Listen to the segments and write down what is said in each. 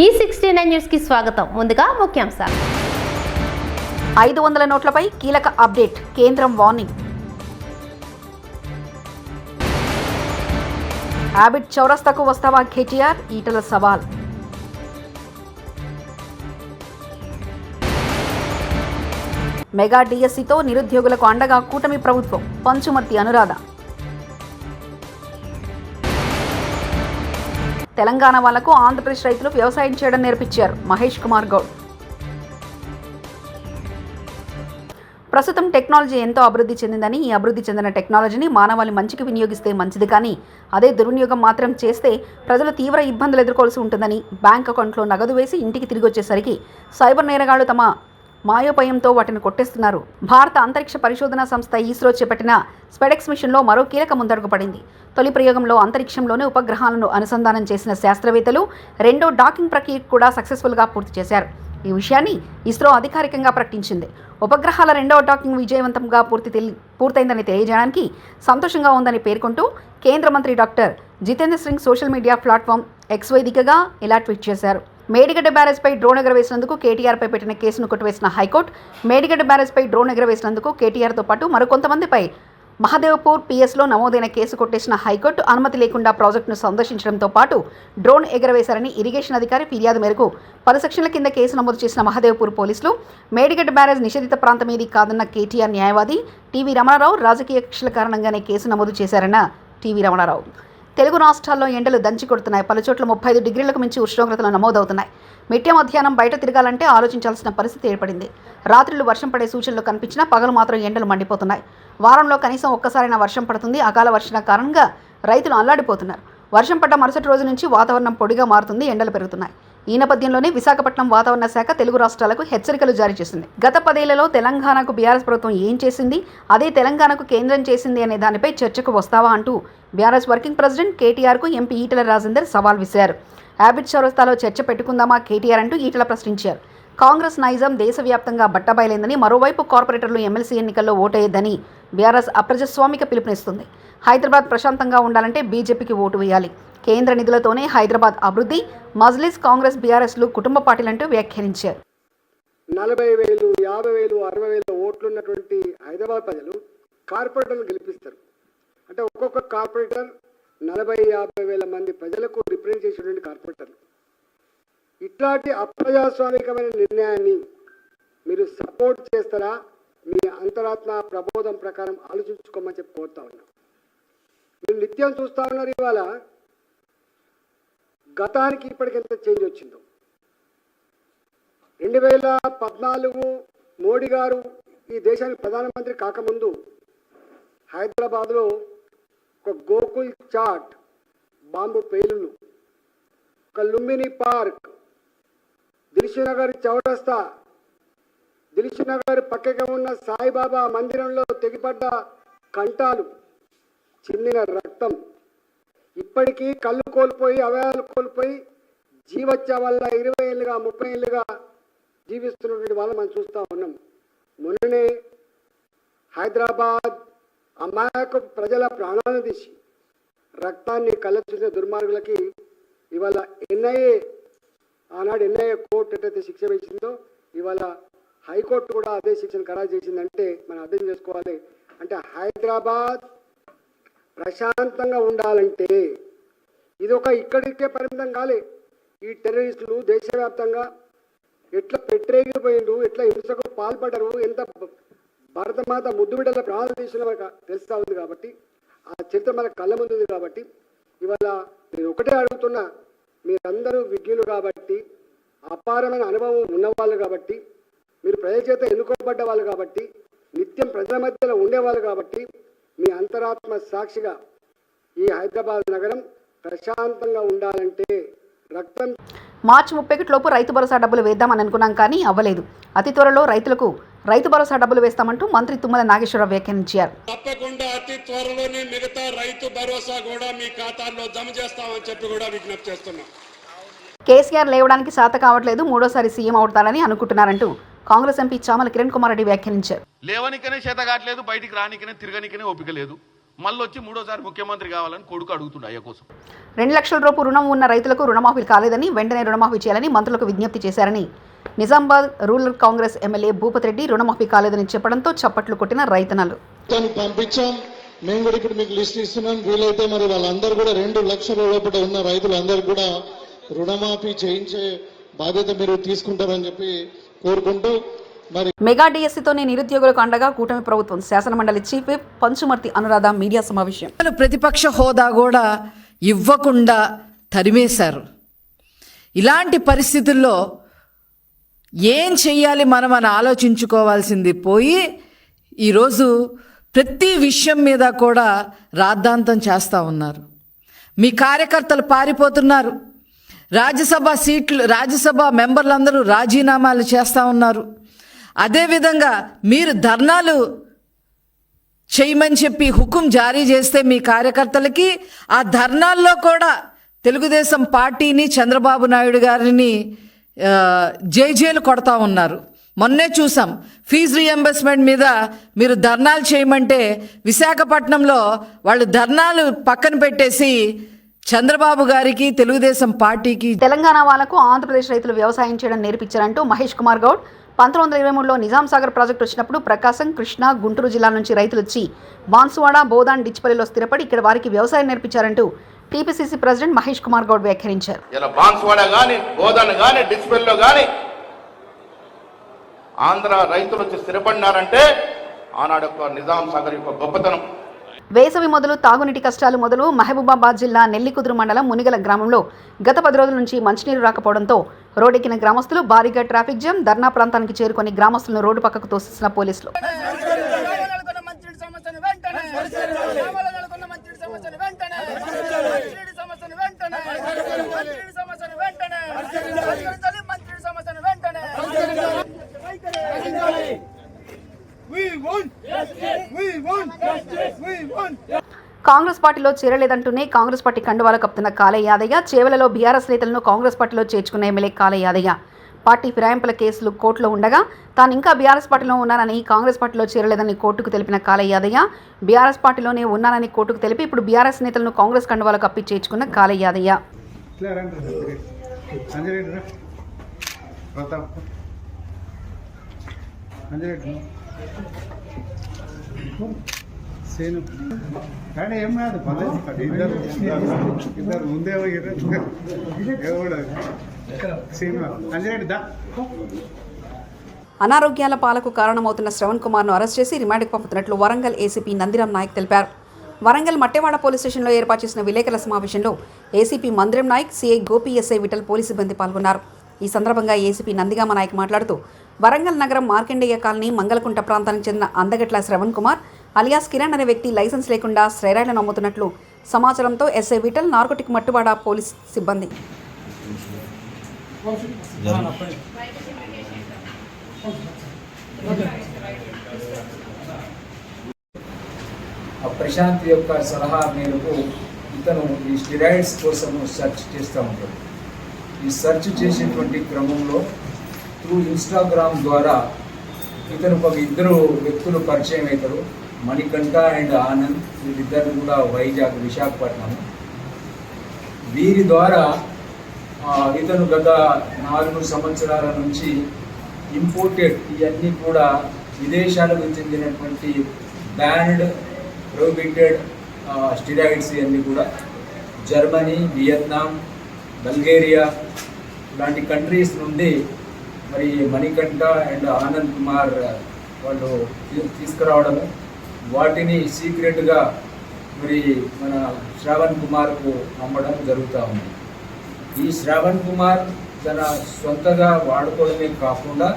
ఈ sixty nine న్యూస్కి స్వాగతం. ముందుగా ముఖ్యాంశాలు. ఐదు వందల నోట్లపై కీలక అప్డేట్ కేంద్రం వార్నింగ్. హ్యాబిట్ చౌరస్తాకు వస్తావా కేటీఆర్? ఈటల సవాల్. మెగా డిఎస్సితో నిరుద్యోగులకు అండగా కూటమి ప్రభుత్వం పంచుమర్తి అనురాధ. తెలంగాణ వాళ్ళకు ఆంధ్రప్రదేశ్ రైతులు వ్యవసాయం చేయడం నేర్పించారు మహేష్ కుమార్ గౌడ్. ప్రస్తుతం టెక్నాలజీ ఎంతో అభివృద్ధి చెందిందని ఈ అభివృద్ధి చెందిన టెక్నాలజీని మానవాళి మంచికి వినియోగిస్తే మంచిది కానీ అదే దుర్వినియోగం మాత్రం చేస్తే ప్రజలు తీవ్ర ఇబ్బందులు ఎదుర్కోవాల్సి ఉంటుందని బ్యాంక్ అకౌంట్లో నగదు వేసి ఇంటికి తిరిగి వచ్చేసరికి సైబర్ నేరగాళ్ళు తమ మాయోపయంతో వాటిని కొట్టేస్తున్నారు. భారత అంతరిక్ష పరిశోధనా సంస్థ ఇస్రో చేపట్టిన స్పెడెక్స్ మిషన్లో మరో కీలక ముందడుగు పడింది. తొలి ప్రయోగంలో అంతరిక్షంలోనే ఉపగ్రహాలను అనుసంధానం చేసిన శాస్త్రవేత్తలు రెండో డాకింగ్ ప్రక్రియ కూడా సక్సెస్ఫుల్గా పూర్తి చేశారు. ఈ విషయాన్ని ఇస్రో అధికారికంగా ప్రకటించింది. ఉపగ్రహాల రెండవ డాకింగ్ విజయవంతంగా పూర్తి పూర్తయిందని తెలియజేయడానికి సంతోషంగా ఉందని పేర్కొంటూ కేంద్ర మంత్రి doctor Jitendra Singh social media platform X వేదికగా ఇలా ట్వీట్ చేశారు. మేడిగడ్డ బ్యారేజ్పై డ్రోన్ ఎగరవేసినందుకు కేటీఆర్పై పెట్టిన కేసును కొట్టివేసిన హైకోర్టు మేడిగడ్డ బ్యారేజ్పై డ్రోన్ ఎగరవేసినందుకు కేటీఆర్తో పాటు మరికొంతమందిపై మహదేవ్పూర్ పిఎస్లో నమోదైన కేసు కొట్టేసిన హైకోర్టు అనుమతి లేకుండా ప్రాజెక్టును సందర్శించడంతో పాటు డ్రోన్ ఎగరవేశారని ఇరిగేషన్ అధికారి ఫిర్యాదు మేరకు పలు సెక్షన్ల కింద కేసు నమోదు చేసిన మహదేవ్పూర్ పోలీసులు మేడిగడ్డ బ్యారేజ్ నిషేధిత ప్రాంతం ఏది కాదన్న కేటీఆర్ న్యాయవాది టీవీ రమణారావు రాజకీయ కక్షల కారణంగానే కేసు నమోదు చేశారన్న టీవీ రమణారావు. తెలుగు రాష్ట్రాల్లో ఎండలు దంచి కొడుతున్నాయి. పలుచోట్ల ముప్పై ఐదు డిగ్రీలకు మించి ఉష్ణోగ్రతలు నమోదవుతున్నాయి. మిట్టే మధ్యాహ్నం బయట తిరగాలంటే ఆలోచించాల్సిన పరిస్థితి ఏర్పడింది. రాత్రులు వర్షం పడే సూచనలు కనిపించినా పగలు మాత్రం ఎండలు మండిపోతున్నాయి. వారంలో కనీసం ఒక్కసారైనా వర్షం పడుతుంది. అకాల వర్షణ కారణంగా రైతులు అల్లాడిపోతున్నారు. వర్షం పడ్డ మరుసటి రోజు నుంచి వాతావరణం పొడిగా మారుతుంది. ఎండలు పెరుగుతున్నాయి. ఈ నేపథ్యంలోనే విశాఖపట్నం వాతావరణ శాఖ తెలుగు రాష్ట్రాలకు హెచ్చరికలు జారీ చేసింది. గత పదేళ్ళలో తెలంగాణకు బీఆర్ఎస్ ప్రభుత్వం ఏం చేసింది? అదే తెలంగాణకు కేంద్రం చేసింది అనే దానిపై చర్చకు వస్తావా అంటూ బీఆర్ఎస్ వర్కింగ్ ప్రెసిడెంట్ కేటీఆర్కు ఎంపీ ఈటల రాజేందర్ సవాల్ విసిరారు. హ్యాబిట్ చౌరస్తాలో చర్చ పెట్టుకుందామా కేటీఆర్ అంటూ ఈటల ప్రశ్నించారు. కాంగ్రెస్ నైజం దేశవ్యాప్తంగా బట్టబయలైందని మరోవైపు కార్పొరేటర్లు ఎమ్మెల్సీ ఎన్నికల్లో ఓటేయద్దని బీఆర్ఎస్ అప్రజాస్వామిక పిలుపునిస్తుంది. హైదరాబాద్ ప్రశాంతంగా ఉండాలంటే బీజేపీకి ఓటు వేయాలి. కేంద్ర నిధులతోనే హైదరాబాద్ అభివృద్ధి మజ్లిస్ కాంగ్రెస్ బీఆర్ఎస్లు కుటుంబ పార్టీలంటూ వ్యాఖ్యానించారు. నలభై వేలు యాభై వేలు అరవై వేల ఓట్లున్నటువంటి హైదరాబాద్ ప్రజలు కార్పొరేటర్లు గెలిపిస్తారు. అంటే ఒక్కొక్క కార్పొరేటర్ నలభై యాభై వేల మంది ప్రజలకు రిప్రజెంట్ చేసేటువంటి కార్పొరేటర్లు. ఇట్లాంటి అప్రజాస్వామికమైన నిర్ణయాన్ని మీరు సపోర్ట్ చేస్తారా? మీ అంతరాత్మ ప్రబోధం ప్రకారం ఆలోచించుకోమని చెప్పి కోరుతా ఉన్నా. మీరు నిత్యం చూస్తా ఉన్నారు ఇవాళ గతానికి ఇప్పటికి ఎంత చేంజ్ వచ్చిందో. రెండు వేల పద్నాలుగు మోడీ గారు ఈ దేశానికి ప్రధానమంత్రి కాకముందు హైదరాబాద్లో ఒక గోకుల్ చాట్ బాంబు పేలులు ఒక లుంబిని పార్క్. దిల్సునగర్ చౌరస్తా. దిల్సునగర్ పక్కగా ఉన్న సాయిబాబా మందిరంలో తెగిపడ్డ కంటాలు చిందిన రక్తం. ఇప్పటికీ కళ్ళు కోల్పోయి అవయాలు కోల్పోయి జీవచ్చ వల్ల ఇరవై ఏళ్ళుగా ముప్పై ఏళ్ళుగా జీవిస్తున్నటువంటి వాళ్ళు మనం చూస్తూ ఉన్నాం. మొన్ననే హైదరాబాద్ అమాయక ప్రజల ప్రాణాలను తీసి రక్తాన్ని కళ్ళ దుర్మార్గులకి ఇవాళ ఎన్ఐఏ ఆనాడు ఎన్ఐఏ కోర్టు ఎట్టయితే శిక్ష వేసిందో ఇవాళ హైకోర్టు కూడా అదే శిక్షను ఖరారు చేసిందంటే మనం అర్థం చేసుకోవాలి. అంటే హైదరాబాద్ ప్రశాంతంగా ఉండాలంటే ఇది ఒక ఇక్కడికే పరిమితం కాలే. ఈ టెర్రరిస్టులు దేశవ్యాప్తంగా ఎట్లా పెట్టరేగిపోయిండు ఎట్లా హింసకు పాల్పడరు ఎంత భారతమాత ముద్దు బిడ్డల ప్రాణాలు తీసిన మనకు తెలుస్తూ ఉంది కాబట్టి ఆ చరిత్ర మన కళ్ళ ముందుంది కాబట్టి ఇవాళ నేను ఒకటే అడుగుతున్నా మీరందరూ విజ్ఞులు కాబట్టి అపారమైన అనుభవం ఉన్నవాళ్ళు కాబట్టి మీరు ప్రజల చేత ఎన్నుకోబడ్డ వాళ్ళు కాబట్టి నిత్యం ప్రజల మధ్యలో ఉండేవాళ్ళు కాబట్టి మీ అంతరాత్మ సాక్షిగా ఈ హైదరాబాద్ నగరం ప్రశాంతంగా ఉండాలంటే రక్తం మార్చి ముప్పై లోపు రైతు భరోసా డబ్బులు వేద్దామని అనుకున్నాం కానీ అవ్వలేదు. అతి త్వరలో రైతులకు రైతు భరోసా డబ్బులు వేస్తామంటూ మంత్రి తుమ్మల నాగేశ్వరరావు వ్యాఖ్యానించారు. తప్పకుండా అతి త్వరలోనే మిగతా రైతు భరోసా కూడా మీ ఖాతాల్లో జమ చేస్తామని చెప్పి కూడా విజ్ఞప్తి చేస్తున్నాం. కేసీఆర్ లేవడానికి శాత కావట్లేదు మూడోసారి సీఎం అవుతారని అనుకుంటున్నారంటూ కాంగ్రెస్ ఎంపీ చామల కిరణ్ కుమార్ రెడ్డి వ్యాఖ్యానించారు. లేవనికనే చేత కావట్లేదు బయటికి రానికనే తిరగనికనే ఓపిక లేదు. మళ్ళీ వచ్చి మూడోసారి ముఖ్యమంత్రి కావాలని కొడుకు అడుగుతుండే అయ్య కోసం. రెండు లక్షల రూపు రుణం ఉన్న రైతులకు రుణమాఫీ కాలేదని వెంటనే రుణమాఫీ చేయాలని మంత్రులకు విజ్ఞప్తి చేశారని Nizamabad rural Congress MLA Bhupathi Reddy రుణమాఫీ కాలేదని చెప్పడంతో చప్పట్లు కొట్టిన రైతన్నలు. పంపించాం. మేము కూడా ఇప్పుడు మీకు లిస్ట్ ఇస్తున్నాం. వీలైతే మరి వాళ్ళందరూ కూడా రెండు లక్షల లోపల ఉన్న రైతులందరూ కూడా రుణమాఫీ చేయించే బాధ్యత మీరు తీసుకుంటారని చెప్పి కోరుకుంటూ మరి మెగా డిఎస్సితోనే నిరుద్యోగులకు అండగా కూటమి ప్రభుత్వం శాసనమండలి chief whip Panchumarthi Anuradha media సమావేశం. ప్రతిపక్ష హోదా కూడా ఇవ్వకుండా తరిమేశారు. ఇలాంటి పరిస్థితుల్లో ఏం చెయ్యాలి మనం అని ఆలోచించుకోవాల్సింది పోయి ఈరోజు ప్రతి విషయం మీద కూడా రాద్ధాంతం చేస్తూ ఉన్నారు. మీ కార్యకర్తలు పారిపోతున్నారు. రాజ్యసభ సీట్లు రాజ్యసభ మెంబర్లందరూ రాజీనామాలు చేస్తూ ఉన్నారు. అదేవిధంగా మీరు ధర్నాలు చేయమని చెప్పి హుకుం జారీ చేస్తే మీ కార్యకర్తలకి ఆ ధర్నాల్లో కూడా తెలుగుదేశం పార్టీని చంద్రబాబు నాయుడు గారిని జేజేలు కొడతా ఉన్నారు. మొన్నే చూసాం. ఫీజు రియంబర్స్మెంట్ మీద మీరు ధర్నాలు చేయమంటే విశాఖపట్నంలో వాళ్ళు ధర్నాలు పక్కన పెట్టేసి చంద్రబాబు గారికి తెలుగుదేశం పార్టీకి తెలంగాణ వాళ్ళకు ఆంధ్రప్రదేశ్ రైతులు వ్యవసాయం చేయడం నేర్పించారంటూ మహేష్ కుమార్ గౌడ్. పంతొమ్మిది వందల ఇరవై మూడులో నిజాం సాగర్ ప్రాజెక్టు వచ్చినప్పుడు ప్రకాశం కృష్ణా గుంటూరు జిల్లాల నుంచి రైతులు వచ్చి బాన్సువాడ బోదాన్ డిచ్పల్లిలో స్థిరపడి ఇక్కడ వారికి వ్యవసాయం నేర్పించారంటూ టీపీసీసీ ప్రెసిడెంట్ మహేష్ కుమార్ గౌడ్ వ్యాఖ్యానించారు ఇలా బాన్స్వాడ కానీ బోధన్ కానీ డిస్పెల్లో కానీ ఆంధ్ర రైతులు వచ్చి స్థిరపడినారంటే ఆనాడు యొక్క నిజాం సాగర్ యొక్క గొప్పతనం వేసవి మొదలు తాగునీటి కష్టాలు మొదలు మహబూబాబాద్ జిల్లా నెల్లికుదురు మండలం మునిగల గ్రామంలో గత పది రోజుల నుంచి మంచినీరు రాకపోవడంతో రోడ్డెక్కిన గ్రామస్తులు భారీగా ట్రాఫిక్ జామ్ ధర్నా ప్రాంతానికి చేరుకొని గ్రామస్తులను రోడ్డు పక్కకు తోసేసిన పోలీసులు సమస్యను వెంటనే. గ్రామాల నెలకొన్న మంత్రి సమస్యను వెంటనే. మంత్రి సమస్యను వెంటనే. మంత్రి సమస్యను వెంటనే పరిష్కరించాలి మంత్రి సమస్యను వెంటనే కాంగ్రెస్ పార్టీలో చేరలేదంటూనే కాంగ్రెస్ పార్టీ కండువాల కప్పుతున్న కాలే యాదయ్య చేవలలో బీఆర్ఎస్ నేతలను కాంగ్రెస్ పార్టీలో చేర్చుకున్న ఎమ్మెల్యే కాలే యాదయ్య. పార్టీ ఫిరాయింపుల కేసులు కోర్టులో ఉండగా తాను ఇంకా బీఆర్ఎస్ పార్టీలో ఉన్నానని కాంగ్రెస్ పార్టీలో చేరలేదని కోర్టుకు తెలిపిన కాలే యాదయ్య బీఆర్ఎస్ పార్టీలోనే ఉన్నానని కోర్టుకు తెలిపి ఇప్పుడు బీఆర్ఎస్ నేతలను కాంగ్రెస్ కండువాలకు అప్పి చేర్చుకున్న కాలే యాదయ్య సేను కానీ ఏం కాదు ఇద్దరు ఇద్దరు ముందే ఎవడు అనారోగ్యాల పాలకు కారణమవుతున్న శ్రవణ్ కుమార్ను అరెస్ట్ చేసి రిమాండ్కి పంపుతున్నట్లు వరంగల్ ఏసీపీ నందిరామ్ నాయక్ తెలిపారు. వరంగల్ మట్టెవాడ పోలీస్ స్టేషన్లో ఏర్పాటు చేసిన విలేకరుల సమావేశంలో ACP Mandiram Naik CI Gopi SI Vittal police సిబ్బంది పాల్గొన్నారు. ఈ సందర్భంగా ఏసీపీ నందిగామ నాయక్ మాట్లాడుతూ వరంగల్ నగరం మార్కండేయ కాలనీ మంగళకుంట ప్రాంతానికి చెందిన అందగట్ల శ్రవణ్ కుమార్ అలియాస్ కిరణ్ అనే వ్యక్తి లైసెన్స్ లేకుండా స్టెరాయిడ్లను అమ్ముతున్నట్లు సమాచారంతో SI Vittal narcotic Mattewada police సిబ్బంది ప్రశాంత్ యొక్క సలహా మేరకు ఇతను ఈ స్టిరాయిడ్స్ కోసం సెర్చ్ చేస్తూ ఉంటాడు. ఈ సెర్చ్ చేసేటువంటి క్రమంలో త్రూ ఇన్స్టాగ్రామ్ ద్వారా ఇతను ఒక ఇద్దరు వ్యక్తులు పరిచయం అవుతారు. మణికంఠ అండ్ ఆనంద్ వీరిద్దరు కూడా వైజాగ్ విశాఖపట్నం వీరి ద్వారా ఇతను గత నాలుగు సంవత్సరాల నుంచి ఇంపోర్టెడ్ ఇవన్నీ కూడా విదేశాలకు చెందినటువంటి బ్యాన్డ్ ప్రొహిబిటెడ్ స్టిరాయిడ్స్ ఇవన్నీ కూడా జర్మనీ వియత్నాం బల్గేరియా లాంటి కంట్రీస్ నుండి మరి మణికంఠ అండ్ ఆనంద్ కుమార్ వాళ్ళు తీసుకురావడం తీసుకురావడము. వాటిని సీక్రెట్గా మరి మన శ్రావణ్ కుమార్కు అమ్మడం జరుగుతూ ఉంది. ఈ శ్రావణ్ కుమార్ తన సొంతగా వాడుకోవడమే కాకుండా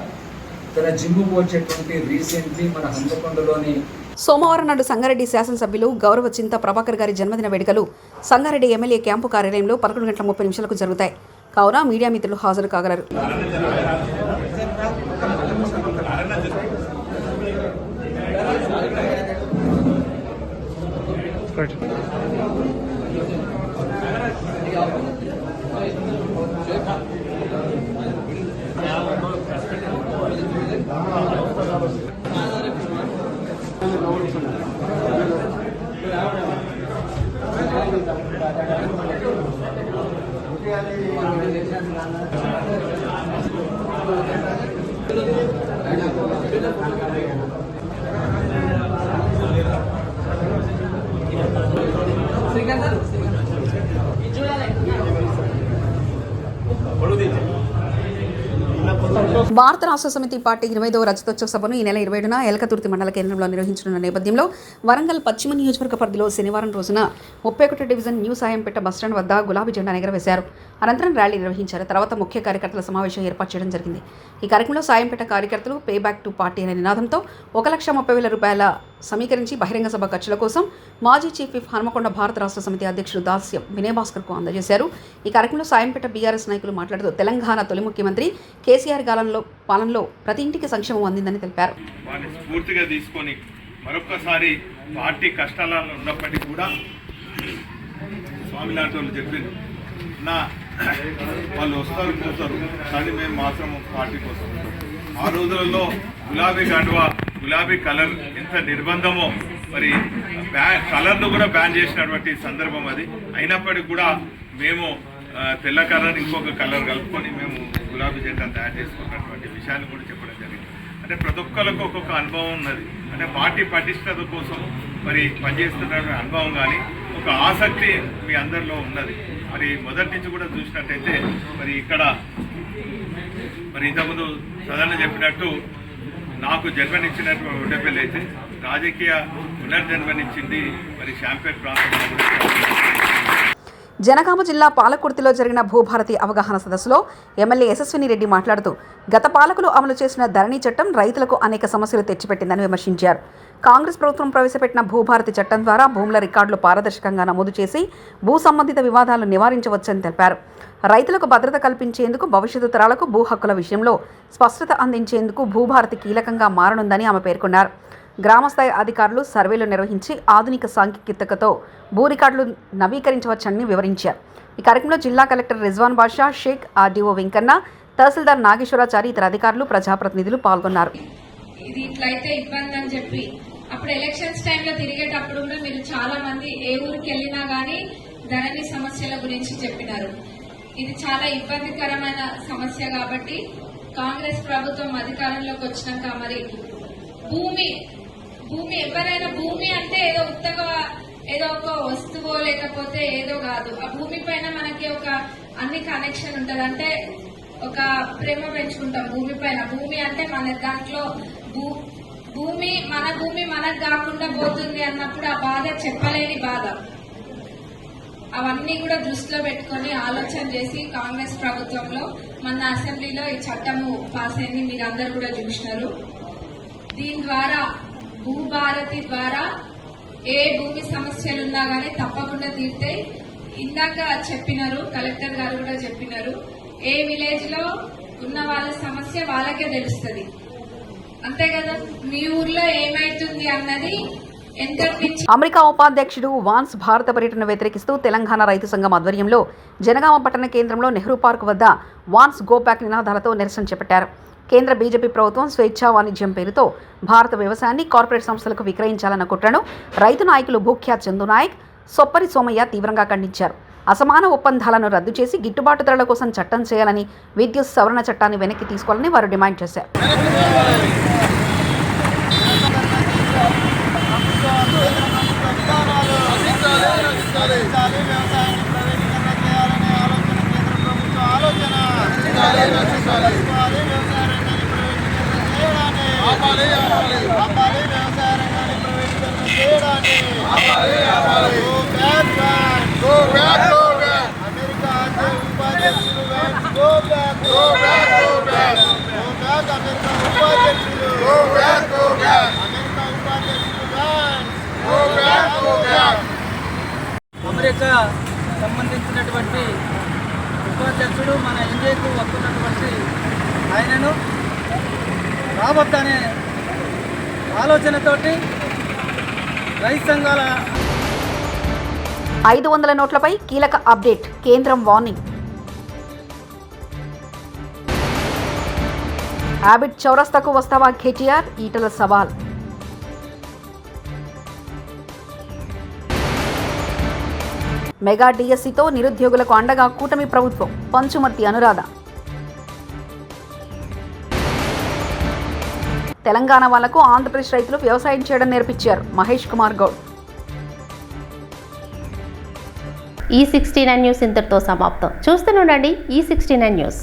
తన జిమ్ముకు వచ్చేటువంటి రీసెంట్లీ మన హంతకొండలోని సోమవారం నాడు సంగారెడ్డి శాసనసభ్యులు గౌరవ చింత ప్రభాకర్ గారి జన్మదిన వేడుకలు సంగారెడ్డి ఎమ్మెల్యే క్యాంపు కార్యాలయంలో పదకొండు గంటల ముప్పై నిమిషాలకు జరుగుతాయి కావున మీడియా మిత్రులు హాజరు కాగలరు Right. భారత రాష్ట్ర సమితి పార్టీ ఇరవైదవ రజతోత్సవ సభను ఈ నెల ఇరవై ఏడున ఎలకతుర్తి మండల కేంద్రంలో నిర్వహించనున్న నేపథ్యంలో వరంగల్ పశ్చిమ నియోజకవర్గ పరిధిలో శనివారం రోజున ముప్పై ఒకటి డివిజన్ న్యూ సాయంపేట బస్టాండ్ వద్ద గులాబీ జెండా ఎగరవేశారు అనంతరం ర్యాలీ నిర్వహించారు. తర్వాత ముఖ్య కార్యకర్తల సమావేశం ఏర్పాటు చేయడం జరిగింది. ఈ కార్యక్రమంలో సాయంపేట కార్యకర్తలు పే బ్యాక్ టు పార్టీ అనే నినాదంతో ఒక లక్ష ముప్పై వేల రూపాయల సమీకరించి బహిరంగ సభ ఖర్చుల కోసం మాజీ చీఫ్ విఫ్ హనుమకొండ భారత రాష్ట్ర సమితి అధ్యక్షుడు దాస్యం వినయ్ భాస్కర్కు అందజేశారు. ఈ కార్యక్రమంలో సాయంపేట బీఆర్ఎస్ నాయకులు మాట్లాడుతూ తెలంగాణ తొలి ముఖ్యమంత్రి కేసీఆర్ కాలంలో పాలనలో ప్రతి ఇంటికి సంక్షేమం అందిందని తెలిపారు. వారిని స్ఫూర్తిగా తీసుకొని మరొకసారి పార్టీ కష్టాలలో ఉన్నప్పటికీ కూడా స్వామి లాంటి వాళ్ళు చెప్పింది నా వాళ్ళు వస్తారు పోతారు కానీ మేము మాత్రం పార్టీ కోసం ఆ రోజులలో గులాబీ గండువా గులాబీ కలర్ ఎంత నిర్బంధమో మరి బ్యా కలర్ను కూడా బ్యాన్ చేసినటువంటి సందర్భం అది. అయినప్పటికీ కూడా మేము తెల్ల కలర్ ఇంకొక కలర్ కలుపుకొని మేము గులాబీ జెండా తయారు చేసుకున్నటువంటి విషయాన్ని కూడా చెప్పడం జరిగింది. అంటే ప్రతి ఒక్కరికి ఒక్కొక్క అనుభవం ఉన్నది. అంటే పార్టీ పటిష్టత కోసం మరి పనిచేస్తున్నటువంటి అనుభవం కానీ ఒక ఆసక్తి మీ అందరిలో ఉన్నది. మరి మొదటి నుంచి కూడా చూసినట్టయితే మరి ఇక్కడ మరి ఇంతకుముందు సదన చెప్పినట్టు నాకు జన్మనిచ్చినటువంటి ఒడ్డపల్లి అయితే రాజకీయ పునర్జన్మనిచ్చింది మరి షాంపేట్ ప్రాంతంలో జనగామ జిల్లా పాలకుర్తిలో జరిగిన భూభారతి అవగాహన సదస్సులో ఎమ్మెల్యే యశస్విని రెడ్డి మాట్లాడుతూ గత పాలకులు అమలు చేసిన ధరణి చట్టం రైతులకు అనేక సమస్యలు తెచ్చిపెట్టిందని విమర్శించారు. కాంగ్రెస్ ప్రభుత్వం ప్రవేశపెట్టిన భూభారతి చట్టం ద్వారా భూముల రికార్డులు పారదర్శకంగా నమోదు చేసి భూ సంబంధిత వివాదాలు నివారించవచ్చని తెలిపారు. రైతులకు భద్రత కల్పించేందుకు భవిష్యత్తు తరాలకు భూ హక్కుల విషయంలో స్పష్టత అందించేందుకు భూభారతి కీలకంగా మారనుందని ఆమె పేర్కొన్నారు. గ్రామస్థాయి అధికారులు సర్వేలు నిర్వహించి ఆధునిక సాంకేతికతతో భూ రికార్డులు నవీకరించవచ్చని వివరించారు. ఈ కార్యక్రమంలో జిల్లా కలెక్టర్ రిజ్వాన్ బాషా షేక్ ఆర్డీఓ వెంకన్న తహసీల్దార్ నాగేశ్వరాచారి ఇతర అధికారులు ప్రజాప్రతినిధులు పాల్గొన్నారు. ఇది ఇట్లయితే ఇబ్బంది అని చెప్పి. అప్పుడు ఎలక్షన్స్ టైంలో తిరిగేటప్పుడు కూడా మీరు చాలా మంది ఏ ఊరికి వెళ్ళినా గానీ ధరణి సమస్యల గురించి చెప్పినారు. ఇది చాలా ఇబ్బందికరమైన సమస్య కాబట్టి కాంగ్రెస్ ప్రభుత్వం అధికారంలోకి వచ్చినాక మరి భూమి భూమి ఎవరైనా భూమి అంటే ఏదో ఉత్తగా ఏదో ఒక వస్తువో లేకపోతే ఏదో కాదు. ఆ భూమి పైన మనకి ఒక అన్ని కనెక్షన్ ఉంటది. అంటే ఒక ప్రేమ పెంచుకుంటాం భూమి పైన. భూమి అంటే మన దాంట్లో భూ- భూమి మన భూమి మనకు కాకుండా పోతుంది అన్నప్పుడు ఆ బాధ చెప్పలేని బాధ. అవన్నీ కూడా దృష్టిలో పెట్టుకొని ఆలోచన చేసి కాంగ్రెస్ ప్రభుత్వంలో మన అసెంబ్లీలో ఈ చట్టము పాస్ అయింది. మీరు అందరు కూడా చూసినారు. దీని ద్వారా భూభారతి ద్వారా ఏ భూమి సమస్యలున్నా గానీ తప్పకుండా తీరుతాయి. ఇందాక చెప్పినారు కలెక్టర్ గారు కూడా చెప్పినారు ఏ విలేజ్లో ఉన్న వాళ్ళ సమస్య వాళ్ళకే తెలుస్తుంది. అంతే కదా? మీ ఊర్లో ఏమైతుంది అన్నది అమెరికా ఉపాధ్యక్షుడు వాన్స్ భారత పర్యటన వ్యతిరేకిస్తూ తెలంగాణ రైతు సంఘం ఆధ్వర్యంలో జనగామ పట్టణ కేంద్రంలో నెహ్రూ పార్క్ వద్ద వాన్స్ గోప్యాక్ నినాదాలతో నిరసన చేపట్టారు. కేంద్ర బీజేపీ ప్రభుత్వం స్వేచ్ఛా వాణిజ్యం పేరుతో భారత వ్యవసాయాన్ని కార్పొరేట్ సంస్థలకు విక్రయించాలన్న కుట్రను రైతు నాయకులు భూఖ్యాత్ చందు నాయక్ సొప్పరి సోమయ్య తీవ్రంగా ఖండించారు. అసమాన ఒప్పందాలను రద్దు చేసి గిట్టుబాటు ధరల కోసం చట్టం చేయాలని విద్యుత్ సవరణ చట్టాన్ని వెనక్కి తీసుకోవాలని వారు డిమాండ్ చేశారు. అమెరికా సంబంధించినటువంటి ఉపాధ్యక్షుడు మన ఇండియాకు వస్తున్నటువంటి ఆయనను రావద్దనే ఆలోచనతోటి రైతు సంఘాల ఐదు వందల నోట్లపై కీలక అప్డేట్ కేంద్రం వార్నింగ్. హ్యాబిట్ చౌరస్తాకు వస్తావా కేటీఆర్ ఈటల సవాల్ మెగా డిఎస్సితో నిరుద్యోగులకు అండగా కూటమి ప్రభుత్వం పంచుమర్తి అనురాధ తెలంగాణ వాళ్ళకు ఆంధ్రప్రదేశ్ రైతులు వ్యవసాయం చేయడం నేర్పించారు మహేష్ కుమార్ గౌడ్. ఈ సిక్స్టీ నైన్ న్యూస్ ఇంతటితో సమాప్తం. చూస్తూనే ఉండండి ఈ సిక్స్టీ నైన్ న్యూస్